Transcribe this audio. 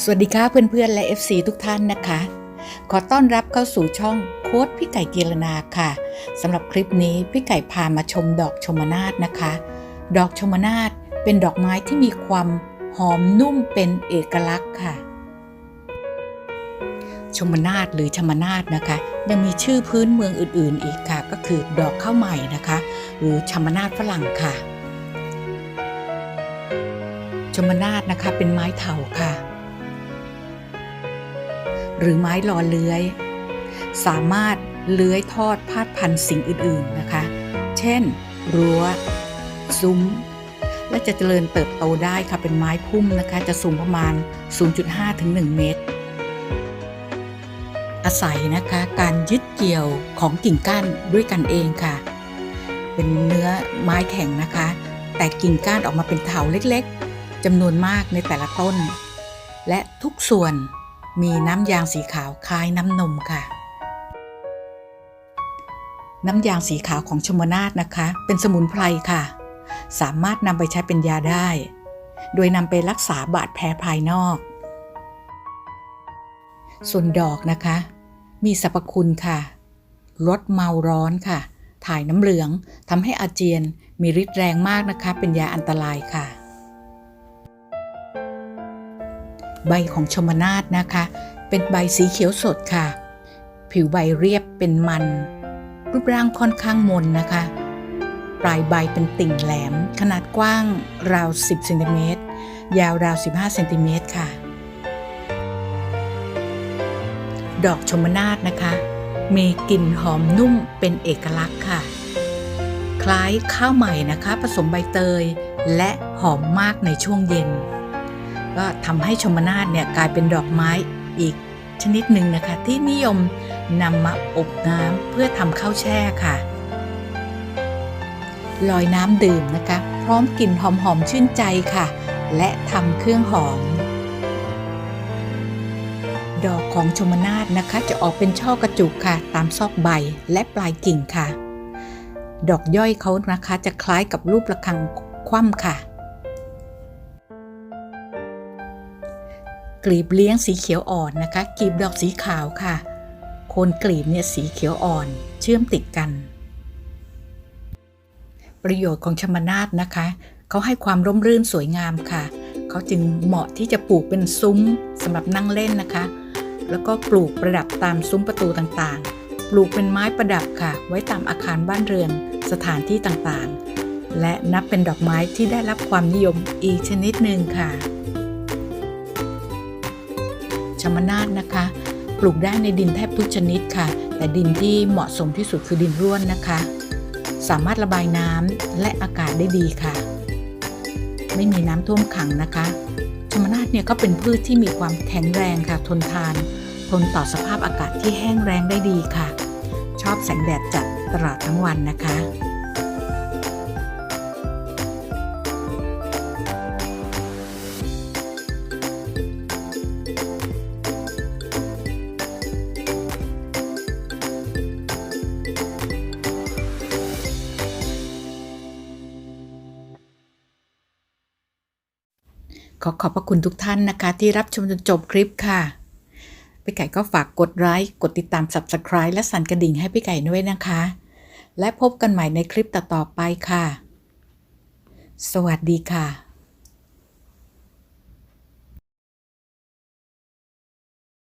สวัสดีค่ะเพื่อนๆ และ FC ทุกท่านนะคะ ขอต้อนรับเข้าสู่ช่องโค้ดพี่ไก่กีรนาค่ะสำหรับคลิปนี้พี่ไก่พามาชมดอกชมนาทนะคะ ดอกชมนาทเป็นดอกไม้ที่มีความหอมนุ่มเป็นเอกลักษณ์ค่ะ ชมนาทหรือชมนาทนะคะ ยังมีชื่อพื้นเมืองอื่นๆอีกค่ะ ก็คือดอกข้าวใหม่นะคะ หรือชมนาทฝรั่งค่ะ ชมนาทนะคะเป็นไม้เถาค่ะ หรือไม้ลอเลื้อย สามารถเลื้อยทอดพาดพันสิ่งอื่นๆนะคะ เช่น รั้ว ซุ้ม และจะเจริญเติบโตได้ค่ะเป็นไม้พุ่มนะคะ จะสูงประมาณ 0.5 ถึง 1 เมตร อาศัยนะคะการยึดเกี่ยวของกิ่งก้านด้วยกันเองค่ะ เป็นเนื้อไม้แข็งนะคะ แต่กิ่งก้านออกมาเป็นเถาเล็กๆจำนวนมากในแต่ละต้น และทุกส่วน มีน้ำยางสีขาวคล้ายน้ำนมค่ะ น้ำยางสีขาวของชมนาทนะคะ เป็นสมุนไพรค่ะ สามารถนำไปใช้เป็นยาได้ โดยนำไปรักษาบาดแผลภายนอก ส่วนดอกนะคะ มีสรรพคุณค่ะ ลดเมาร้อนค่ะ ถ่ายน้ำเหลืองทำให้อาเจียนมีฤทธิ์แรงมากนะคะ เป็นยาอันตรายค่ะ ใบของชมนาทนะคะ เป็นใบสีเขียวสดค่ะ ผิวใบเรียบเป็นมัน รูปร่างค่อนข้างมนนะคะ ปลายใบเป็นติ่งแหลม ขนาดกว้างราว 10เซนติเมตรยาวราว 15เซนติเมตรค่ะ ดอกชมนาทนะคะ มีกลิ่นหอมนุ่มเป็นเอกลักษณ์ค่ะ คล้ายข้าวใหม่นะคะ ผสมใบเตยและหอมมากในช่วงเย็น ก็ทำให้ชมนาทเนี่ยกลายเป็นดอกไม้อีกชนิดหนึ่งนะคะ ที่นิยมนำมาอบน้ำเพื่อทำข้าวแช่ค่ะ ลอยน้ำดื่มนะคะ พร้อมกลิ่นหอมๆชื่นใจค่ะ และทำเครื่องหอม ดอกของชมนาทนะคะ จะออกเป็นช่อกระจุกค่ะ ตามซอกใบและปลายกิ่งค่ะ ดอกย่อยเขานะคะจะคล้ายกับรูประฆังคว่ำค่ะ กลีบเลี้ยงสีเขียวอ่อนนะคะกลีบดอกสีขาวค่ะ โคนกลีบเนี่ยสีเขียวอ่อนเชื่อมติดกัน ประโยชน์ของชมนาทนะคะเขาให้ความร่มรื่นสวยงามค่ะเขาจึงเหมาะที่จะปลูกเป็นซุ้มสำหรับนั่งเล่นนะคะ แล้วก็ปลูกประดับตามซุ้มประตูต่างๆ ปลูกเป็นไม้ประดับค่ะ ไว้ตามอาคารบ้านเรือนสถานที่ต่างๆ และนับเป็นดอกไม้ที่ได้รับความนิยมอีกชนิดหนึ่งค่ะ มนาทนะคะ ปลูกได้ในดินแทบทุกชนิดค่ะ แต่ดินที่เหมาะสมที่สุดคือดินร่วนนะคะ สามารถระบายน้ำและอากาศได้ดีค่ะ ไม่มีน้ำท่วมขังนะคะชมนาทเนี่ยก็เป็นพืชที่มีความแข็งแรงค่ะ ทนทาน ทนต่อสภาพอากาศที่แห้งแรงได้ดีค่ะ ชอบแสงแดดจัดตลอดทั้งวันนะคะ ขอขอบพระคุณทุกท่านนะคะ ที่รับชมจนจบคลิปค่ะ พี่ไก่ก็ฝากกดไลค์กดติดตาม Subscribe และสั่นกระดิ่งให้พี่ไก่ด้วยนะคะ และพบกันใหม่ในคลิปต่อๆไปค่ะ สวัสดีค่ะ